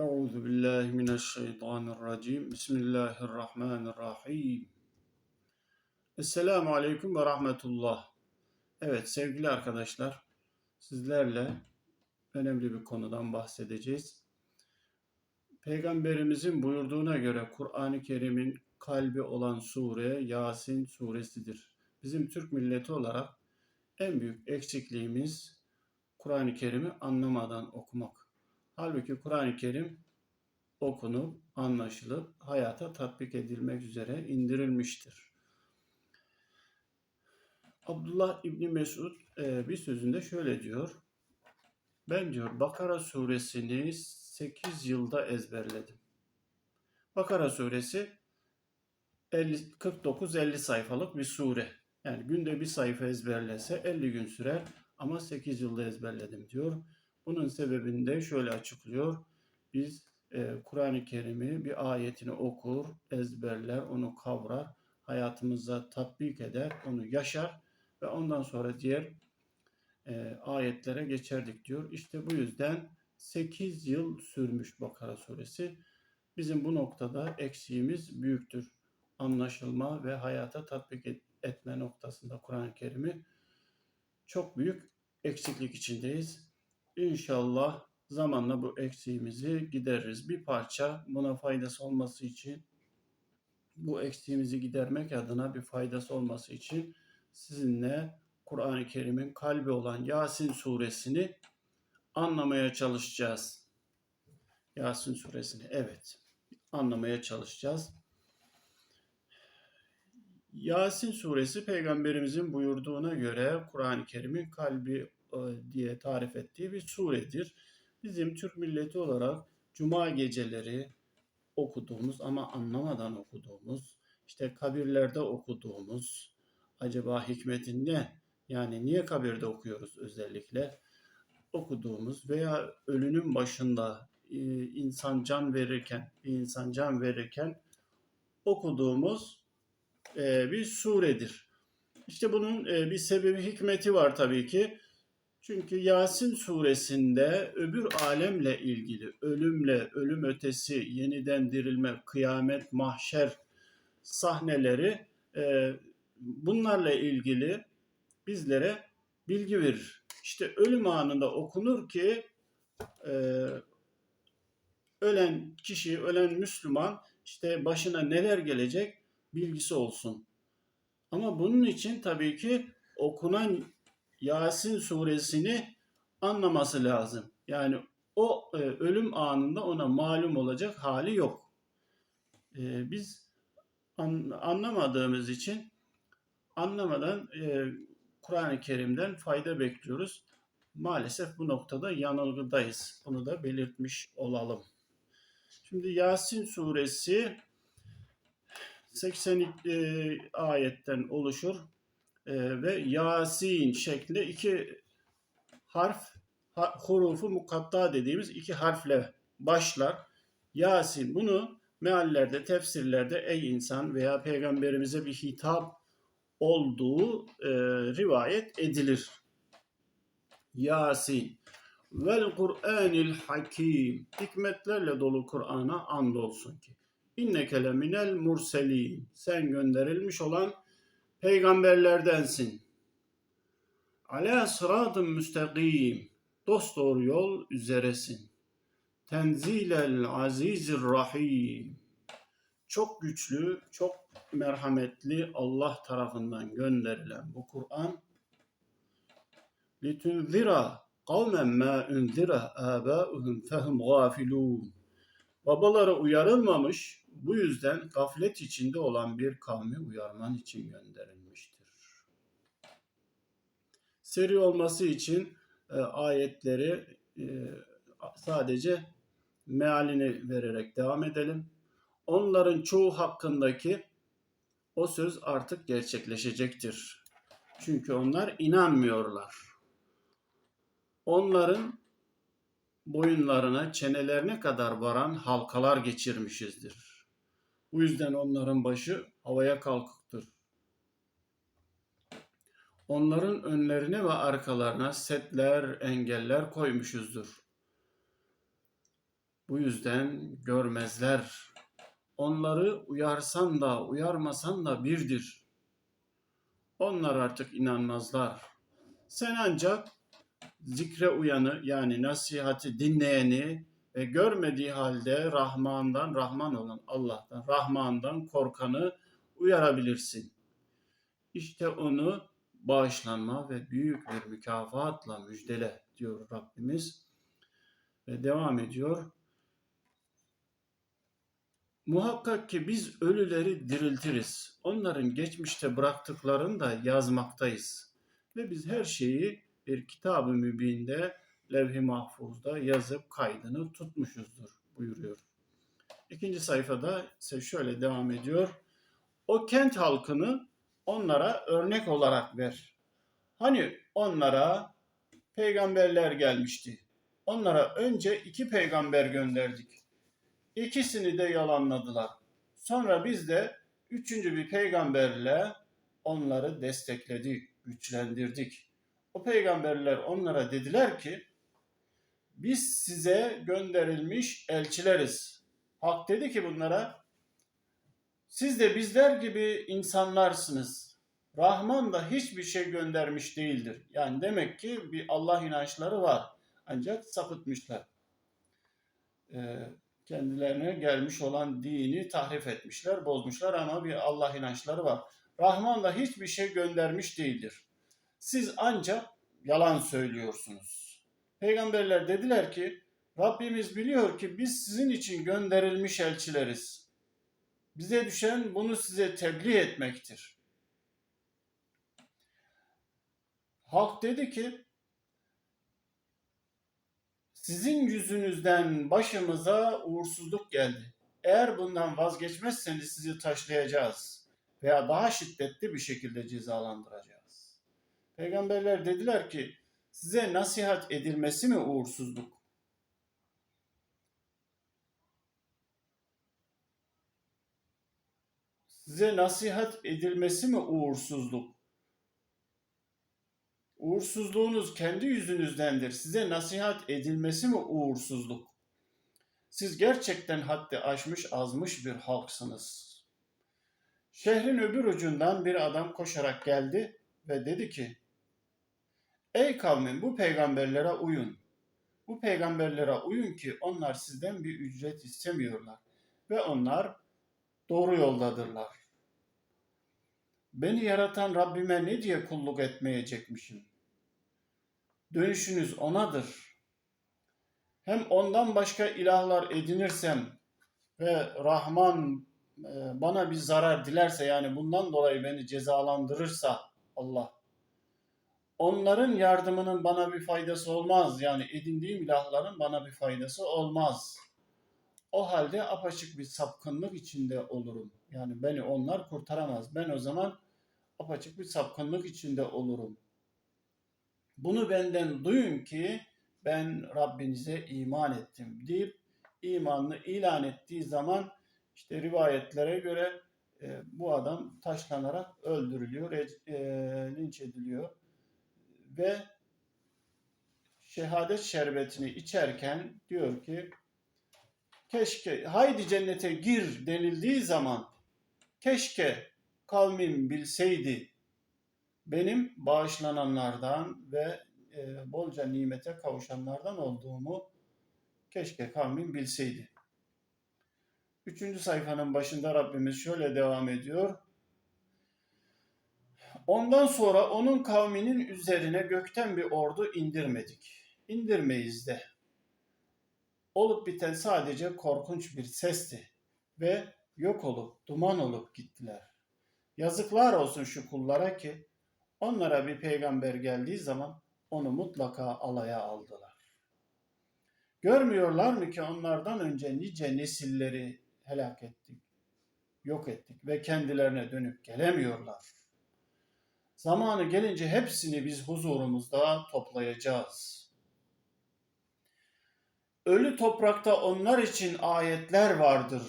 Euzu billahi mineşşeytanirracim. Bismillahirrahmanirrahim. Esselamu aleyküm ve rahmetullah. Evet sevgili arkadaşlar, sizlerle önemli bir konudan bahsedeceğiz. Peygamberimizin buyurduğuna göre Kur'an-ı Kerim'in kalbi olan sure Yasin suresidir. Bizim Türk milleti olarak en büyük eksikliğimiz Kur'an-ı Kerim'i anlamadan okumak. Halbuki Kur'an-ı Kerim okunup, anlaşılıp, hayata tatbik edilmek üzere indirilmiştir. Abdullah İbni Mesud e, bir sözünde şöyle diyor. Ben diyor Bakara suresini 8 yılda ezberledim. Bakara suresi 49-50 sayfalık bir sure. Yani günde bir sayfa ezberlese 50 gün sürer ama 8 yılda ezberledim diyor. Bunun sebebini de şöyle açıklıyor. Biz e, Kur'an-ı Kerim'i bir ayetini okur, ezberler, onu kavrar, hayatımıza tatbik eder, onu yaşar ve ondan sonra diğer e, ayetlere geçerdik diyor. İşte bu yüzden 8 yıl sürmüş Bakara suresi. Bizim bu noktada eksiğimiz büyüktür. Anlaşılma ve hayata tatbik et, etme noktasında Kur'an-ı Kerim'i çok büyük eksiklik içindeyiz. İnşallah zamanla bu eksiğimizi gideririz. Bir parça buna faydası olması için bu eksiğimizi gidermek adına bir faydası olması için sizinle Kur'an-ı Kerim'in kalbi olan Yasin suresini anlamaya çalışacağız. Yasin suresini evet anlamaya çalışacağız. Yasin suresi peygamberimizin buyurduğuna göre Kur'an-ı Kerim'in kalbi diye tarif ettiği bir suredir. Bizim Türk milleti olarak cuma geceleri okuduğumuz ama anlamadan okuduğumuz, işte kabirlerde okuduğumuz, acaba hikmetin ne? Yani niye kabirde okuyoruz özellikle? Okuduğumuz veya ölünün başında e, insan can verirken, bir insan can verirken okuduğumuz e, bir suredir. İşte bunun bir sebebi hikmeti var tabii ki. Çünkü Yasin suresinde öbür alemle ilgili ölümle, ölüm ötesi, yeniden dirilme, kıyamet, mahşer sahneleri e, bunlarla ilgili bizlere bilgi verir. İşte ölüm anında okunur ki e, ölen kişi, ölen Müslüman işte başına neler gelecek bilgisi olsun. Ama bunun için tabii ki okunan Yasin suresini anlaması lazım. Yani o e, ölüm anında ona malum olacak hali yok. E, biz an, anlamadığımız için anlamadan e, Kur'an-ı Kerim'den fayda bekliyoruz. Maalesef bu noktada yanılgıdayız. Bunu da belirtmiş olalım. Şimdi Yasin suresi 80 e, ayetten oluşur e, ve Yasin şeklinde iki harf ha, hurufu mukatta dediğimiz iki harfle başlar. Yasin bunu meallerde, tefsirlerde ey insan veya peygamberimize bir hitap olduğu e, rivayet edilir. Yasin vel Kur'anil hakim hikmetlerle dolu Kur'an'a andolsun ki inneke le minel murselin sen gönderilmiş olan peygamberlerdensin. Ala sıratın müstakim. Dost doğru yol üzeresin. Tenzilel azizir rahim. Çok güçlü, çok merhametli Allah tarafından gönderilen bu Kur'an litunzira kavmen ma unzira abauhum fehum gafilun. Babaları uyarılmamış, bu yüzden gaflet içinde olan bir kavmi uyarman için gönderilmiştir. Seri olması için e, ayetleri e, sadece mealini vererek devam edelim. Onların çoğu hakkındaki o söz artık gerçekleşecektir. Çünkü onlar inanmıyorlar. Onların boyunlarına, çenelerine kadar varan halkalar geçirmişizdir. Bu yüzden onların başı havaya kalkıktır. Onların önlerine ve arkalarına setler, engeller koymuşuzdur. Bu yüzden görmezler. Onları uyarsan da uyarmasan da birdir. Onlar artık inanmazlar. Sen ancak zikre uyanı yani nasihati dinleyeni ve görmediği halde Rahman'dan, Rahman olan Allah'tan, Rahman'dan korkanı uyarabilirsin. İşte onu bağışlanma ve büyük bir mükafatla müjdele diyor Rabbimiz. Ve devam ediyor. Muhakkak ki biz ölüleri diriltiriz. Onların geçmişte bıraktıklarını da yazmaktayız. Ve biz her şeyi bir kitab-ı mübinde levh-i mahfuzda yazıp kaydını tutmuşuzdur buyuruyor. İkinci sayfada ise şöyle devam ediyor. O kent halkını onlara örnek olarak ver. Hani onlara peygamberler gelmişti. Onlara önce iki peygamber gönderdik. İkisini de yalanladılar. Sonra biz de üçüncü bir peygamberle onları destekledik, güçlendirdik. O peygamberler onlara dediler ki biz size gönderilmiş elçileriz. Hak dedi ki bunlara siz de bizler gibi insanlarsınız. Rahman da hiçbir şey göndermiş değildir. Yani demek ki bir Allah inançları var. Ancak sapıtmışlar. Ee, kendilerine gelmiş olan dini tahrif etmişler, bozmuşlar ama bir Allah inançları var. Rahman da hiçbir şey göndermiş değildir. Siz ancak yalan söylüyorsunuz. Peygamberler dediler ki Rabbimiz biliyor ki biz sizin için gönderilmiş elçileriz. Bize düşen bunu size tebliğ etmektir. Halk dedi ki sizin yüzünüzden başımıza uğursuzluk geldi. Eğer bundan vazgeçmezseniz sizi taşlayacağız veya daha şiddetli bir şekilde cezalandıracağız. Peygamberler dediler ki size nasihat edilmesi mi uğursuzluk? Size nasihat edilmesi mi uğursuzluk? Uğursuzluğunuz kendi yüzünüzdendir. Size nasihat edilmesi mi uğursuzluk? Siz gerçekten haddi aşmış azmış bir halksınız. Şehrin öbür ucundan bir adam koşarak geldi ve dedi ki, Ey kavmin bu peygamberlere uyun. Bu peygamberlere uyun ki onlar sizden bir ücret istemiyorlar ve onlar doğru yoldadırlar. Beni yaratan Rabbime ne diye kulluk etmeyecekmişim? Dönüşünüz O'nadır. Hem ondan başka ilahlar edinirsem ve Rahman e, bana bir zarar dilerse yani bundan dolayı beni cezalandırırsa Allah onların yardımının bana bir faydası olmaz. Yani edindiğim ilahların bana bir faydası olmaz. O halde apaçık bir sapkınlık içinde olurum. Yani beni onlar kurtaramaz. Ben o zaman apaçık bir sapkınlık içinde olurum. Bunu benden duyun ki ben Rabbinize iman ettim deyip imanını ilan ettiği zaman işte rivayetlere göre e, bu adam taşlanarak öldürülüyor, e, linç ediliyor ve şehadet şerbetini içerken diyor ki keşke haydi cennete gir denildiği zaman keşke kavmim bilseydi benim bağışlananlardan ve e, bolca nimete kavuşanlardan olduğumu keşke kavmim bilseydi. Üçüncü sayfanın başında Rabbimiz şöyle devam ediyor. Ondan sonra onun kavminin üzerine gökten bir ordu indirmedik. İndirmeyiz de. Olup biten sadece korkunç bir sesti ve yok olup duman olup gittiler. Yazıklar olsun şu kullara ki onlara bir peygamber geldiği zaman onu mutlaka alaya aldılar. Görmüyorlar mı ki onlardan önce nice nesilleri helak ettik, yok ettik ve kendilerine dönüp gelemiyorlar. Zamanı gelince hepsini biz huzurumuzda toplayacağız. Ölü toprakta onlar için ayetler vardır,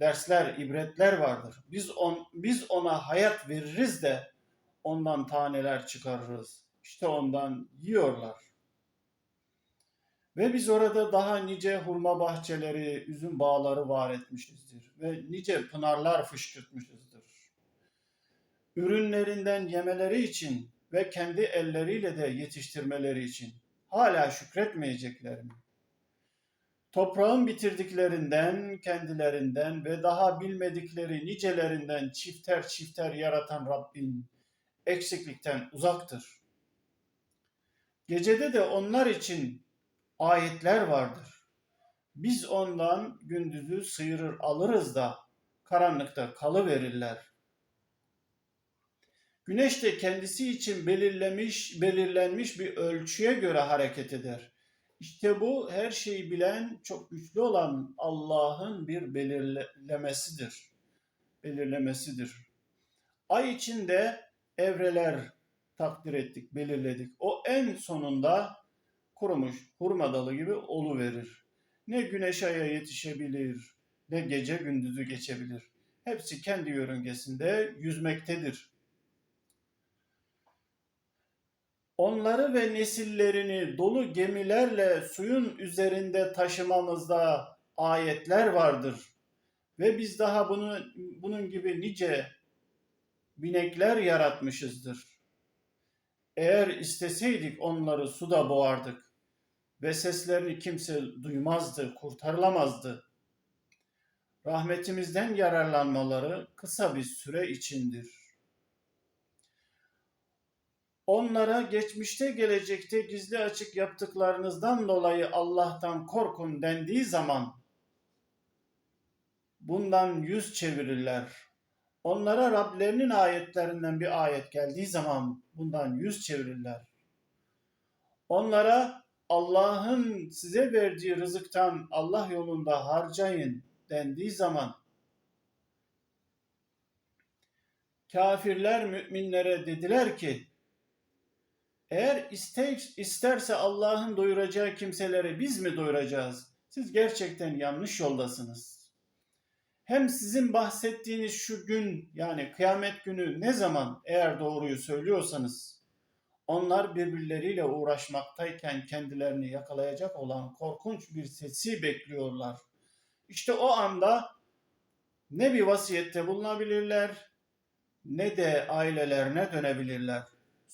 dersler, ibretler vardır. Biz on, biz ona hayat veririz de ondan taneler çıkarırız. İşte ondan yiyorlar. Ve biz orada daha nice hurma bahçeleri, üzüm bağları var etmişizdir. Ve nice pınarlar fışkırtmışızdır. Ürünlerinden yemeleri için ve kendi elleriyle de yetiştirmeleri için hala şükretmeyecekler mi? Toprağın bitirdiklerinden, kendilerinden ve daha bilmedikleri nicelerinden çifter çifter yaratan Rabbin eksiklikten uzaktır. Gecede de onlar için ayetler vardır. Biz ondan gündüzü sıyırır alırız da karanlıkta kalıverirler. Güneş de kendisi için belirlemiş, belirlenmiş bir ölçüye göre hareket eder. İşte bu her şeyi bilen, çok güçlü olan Allah'ın bir belirlemesidir. Belirlemesidir. Ay içinde evreler takdir ettik, belirledik. O en sonunda kurumuş hurma dalı gibi olu verir. Ne güneş aya yetişebilir, ne gece gündüzü geçebilir. Hepsi kendi yörüngesinde yüzmektedir. Onları ve nesillerini dolu gemilerle suyun üzerinde taşımamızda ayetler vardır. Ve biz daha bunu, bunun gibi nice binekler yaratmışızdır. Eğer isteseydik onları suda boğardık ve seslerini kimse duymazdı, kurtarılamazdı. Rahmetimizden yararlanmaları kısa bir süre içindir. Onlara geçmişte gelecekte gizli açık yaptıklarınızdan dolayı Allah'tan korkun dendiği zaman bundan yüz çevirirler. Onlara Rablerinin ayetlerinden bir ayet geldiği zaman bundan yüz çevirirler. Onlara Allah'ın size verdiği rızıktan Allah yolunda harcayın dendiği zaman kafirler müminlere dediler ki eğer ister, isterse Allah'ın doyuracağı kimseleri biz mi doyuracağız? Siz gerçekten yanlış yoldasınız. Hem sizin bahsettiğiniz şu gün yani kıyamet günü ne zaman eğer doğruyu söylüyorsanız onlar birbirleriyle uğraşmaktayken kendilerini yakalayacak olan korkunç bir sesi bekliyorlar. İşte o anda ne bir vasiyette bulunabilirler ne de ailelerine dönebilirler.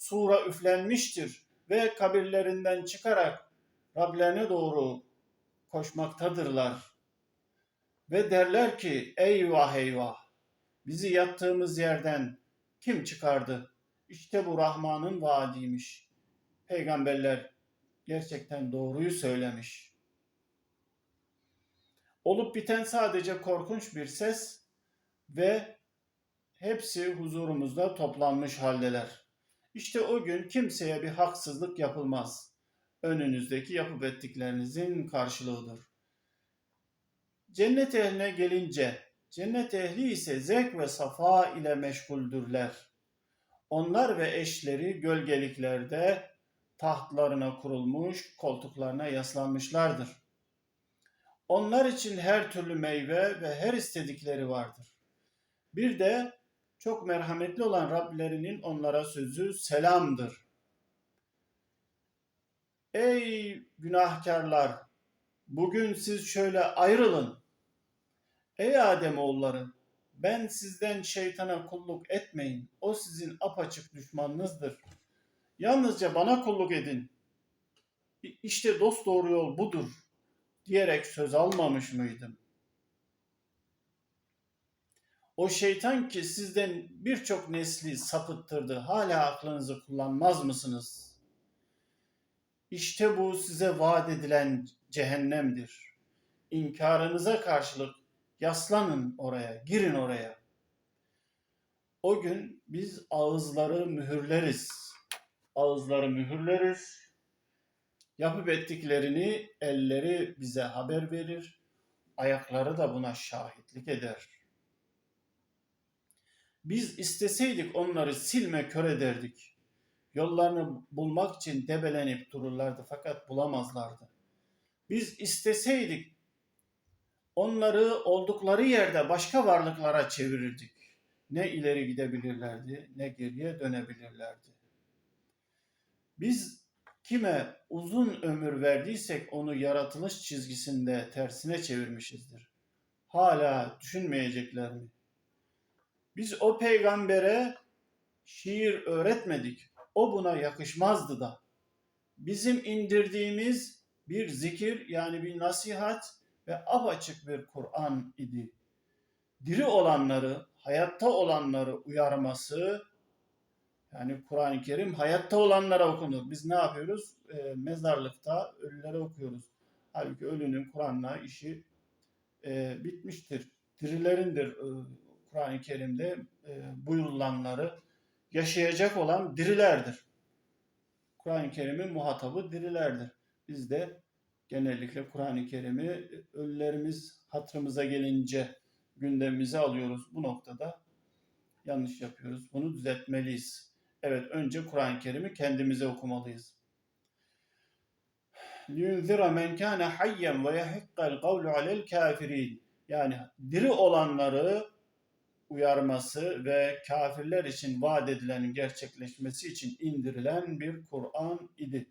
Sura üflenmiştir ve kabirlerinden çıkarak Rablerine doğru koşmaktadırlar. Ve derler ki eyvah eyvah bizi yattığımız yerden kim çıkardı? İşte bu Rahman'ın vaadiymiş. Peygamberler gerçekten doğruyu söylemiş. Olup biten sadece korkunç bir ses ve hepsi huzurumuzda toplanmış haldeler. İşte o gün kimseye bir haksızlık yapılmaz. Önünüzdeki yapıp ettiklerinizin karşılığıdır. Cennet ehline gelince, cennet ehli ise zevk ve safa ile meşguldürler. Onlar ve eşleri gölgeliklerde tahtlarına kurulmuş, koltuklarına yaslanmışlardır. Onlar için her türlü meyve ve her istedikleri vardır. Bir de çok merhametli olan Rablerinin onlara sözü selamdır. Ey günahkarlar! Bugün siz şöyle ayrılın. Ey Adem oğulları! Ben sizden şeytana kulluk etmeyin. O sizin apaçık düşmanınızdır. Yalnızca bana kulluk edin. İşte dost doğru yol budur diyerek söz almamış mıydım? O şeytan ki sizden birçok nesli sapıttırdı. Hala aklınızı kullanmaz mısınız? İşte bu size vaat edilen cehennemdir. İnkarınıza karşılık yaslanın oraya, girin oraya. O gün biz ağızları mühürleriz. Ağızları mühürleriz. Yapıp ettiklerini elleri bize haber verir. Ayakları da buna şahitlik eder. Biz isteseydik onları silme kör ederdik. Yollarını bulmak için debelenip dururlardı fakat bulamazlardı. Biz isteseydik onları oldukları yerde başka varlıklara çevirirdik. Ne ileri gidebilirlerdi ne geriye dönebilirlerdi. Biz kime uzun ömür verdiysek onu yaratılış çizgisinde tersine çevirmişizdir. Hala düşünmeyecekler mi? Biz o peygambere şiir öğretmedik. O buna yakışmazdı da. Bizim indirdiğimiz bir zikir yani bir nasihat ve apaçık bir Kur'an idi. Diri olanları, hayatta olanları uyarması, yani Kur'an-ı Kerim hayatta olanlara okunur. Biz ne yapıyoruz? E, mezarlıkta ölülere okuyoruz. Halbuki ölünün Kur'an'la işi e, bitmiştir. Dirilerindir e, Kur'an-ı Kerim'de e, buyurulanları yaşayacak olan dirilerdir. Kur'an-ı Kerim'in muhatabı dirilerdir. Biz de genellikle Kur'an-ı Kerim'i ölülerimiz hatırımıza gelince gündemimize alıyoruz. Bu noktada yanlış yapıyoruz. Bunu düzeltmeliyiz. Evet önce Kur'an-ı Kerim'i kendimize okumalıyız. لِيُنْذِرَ مَنْ كَانَ حَيًّا وَيَحِقَّ الْقَوْلُ عَلَى الْكَافِرِينَ Yani diri olanları uyarması ve kafirler için vaat edilenin gerçekleşmesi için indirilen bir Kur'an idi.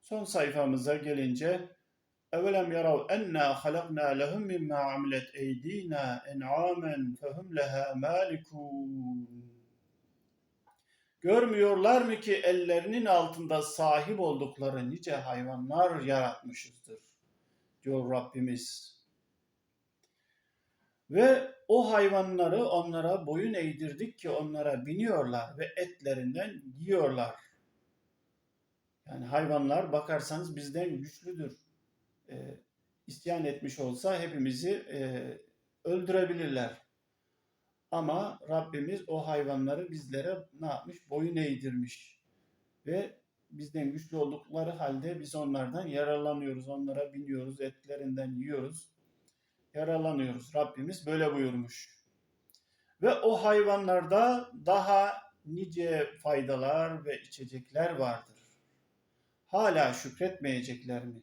Son sayfamıza gelince Evelem yarav enna halakna lehum mimma amilet eydina en'amen fehum leha malikun. Görmüyorlar mı ki ellerinin altında sahip oldukları nice hayvanlar yaratmışızdır diyor Rabbimiz. Ve o hayvanları onlara boyun eğdirdik ki onlara biniyorlar ve etlerinden yiyorlar. Yani hayvanlar bakarsanız bizden güçlüdür. E, isyan etmiş olsa hepimizi e, öldürebilirler. Ama Rabbimiz o hayvanları bizlere ne yapmış? Boyun eğdirmiş. Ve bizden güçlü oldukları halde biz onlardan yararlanıyoruz. Onlara biniyoruz, etlerinden yiyoruz. Yararlanıyoruz. Rabbimiz böyle buyurmuş. Ve o hayvanlarda daha nice faydalar ve içecekler vardır. Hala şükretmeyecekler mi?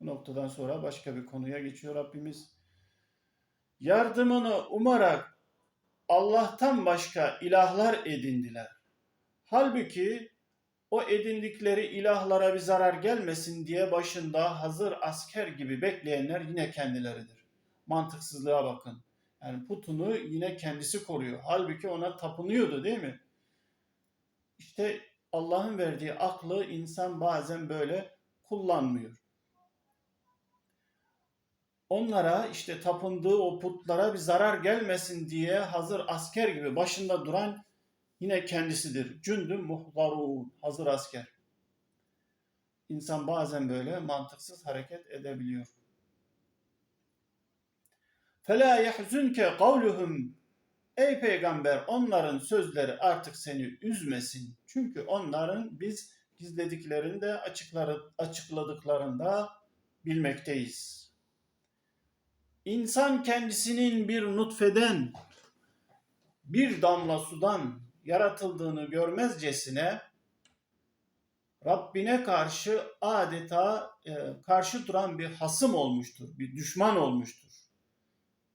Bu noktadan sonra başka bir konuya geçiyor Rabbimiz. Yardımını umarak Allah'tan başka ilahlar edindiler. Halbuki o edindikleri ilahlara bir zarar gelmesin diye başında hazır asker gibi bekleyenler yine kendileridir. Mantıksızlığa bakın. Yani putunu yine kendisi koruyor. Halbuki ona tapınıyordu değil mi? İşte Allah'ın verdiği aklı insan bazen böyle kullanmıyor. Onlara işte tapındığı o putlara bir zarar gelmesin diye hazır asker gibi başında duran Yine kendisidir. Cündü muhdarun, hazır asker. İnsan bazen böyle mantıksız hareket edebiliyor. Fela yahzunke kavluhum Ey peygamber onların sözleri artık seni üzmesin. Çünkü onların biz gizlediklerinde açıkları, açıkladıklarında bilmekteyiz. İnsan kendisinin bir nutfeden, bir damla sudan yaratıldığını görmezcesine Rabbine karşı adeta e, karşı duran bir hasım olmuştur, bir düşman olmuştur.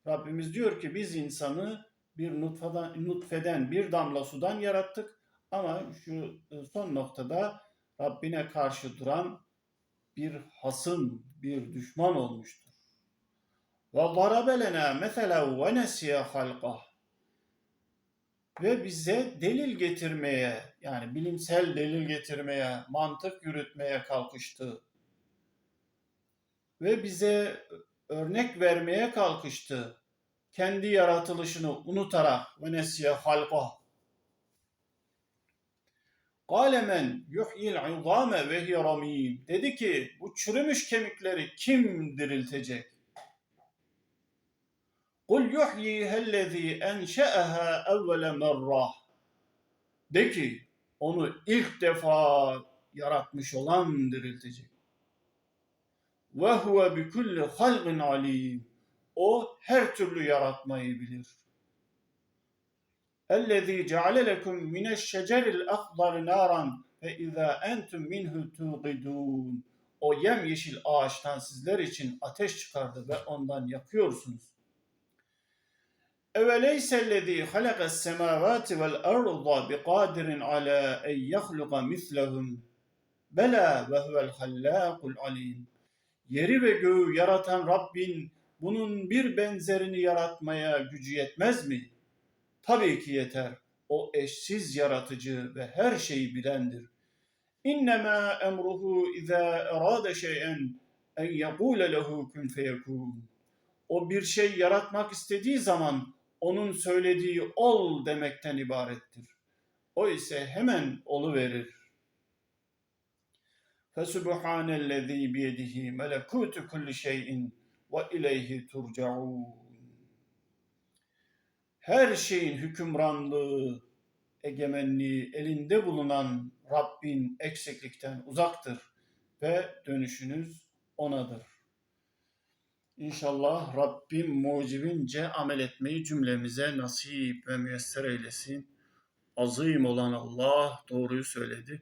Rabbimiz diyor ki biz insanı bir nutfeden, nutfeden bir damla sudan yarattık ama şu e, son noktada Rabbine karşı duran bir hasım, bir düşman olmuştur. Ve darabe lena mesele ve nesiye halqah. Ve bize delil getirmeye, yani bilimsel delil getirmeye, mantık yürütmeye kalkıştı. Ve bize örnek vermeye kalkıştı. Kendi yaratılışını unutarak ve nesiye halqah. Kâle men yuhyil izâme ve hiye Dedi ki bu çürümüş kemikleri kim diriltecek? Kul yuhyihellezî enşe'ehâ evvele merrah. De ki onu ilk defa yaratmış olan diriltecek. Ve huve bi kulli alim. O her türlü yaratmayı bilir. Ellezî ceale lekum mineşşeceril akdar naran ve izâ entum minhu tuğidûn. O yemyeşil ağaçtan sizler için ateş çıkardı ve ondan yakıyorsunuz. Eveleyse lezî halakas semâvâti vel arda bi kadirin ala en yahluka mislehum. Bela ve huvel hallâkul alim. Yeri ve göğü yaratan Rabbin bunun bir benzerini yaratmaya gücü yetmez mi? Tabii ki yeter. O eşsiz yaratıcı ve her şeyi bilendir. İnnemâ emruhu izâ erâde şey'en en yekûle lehu kun feyekûn. O bir şey yaratmak istediği zaman onun söylediği ol demekten ibarettir. O ise hemen olu verir. Fesubhanellezî biyedihi melekûtu kulli şeyin ve ileyhi turcaun. Her şeyin hükümranlığı, egemenliği elinde bulunan Rabbin eksiklikten uzaktır ve dönüşünüz onadır. İnşallah Rabbim mucibince amel etmeyi cümlemize nasip ve müyesser eylesin. Azim olan Allah doğruyu söyledi.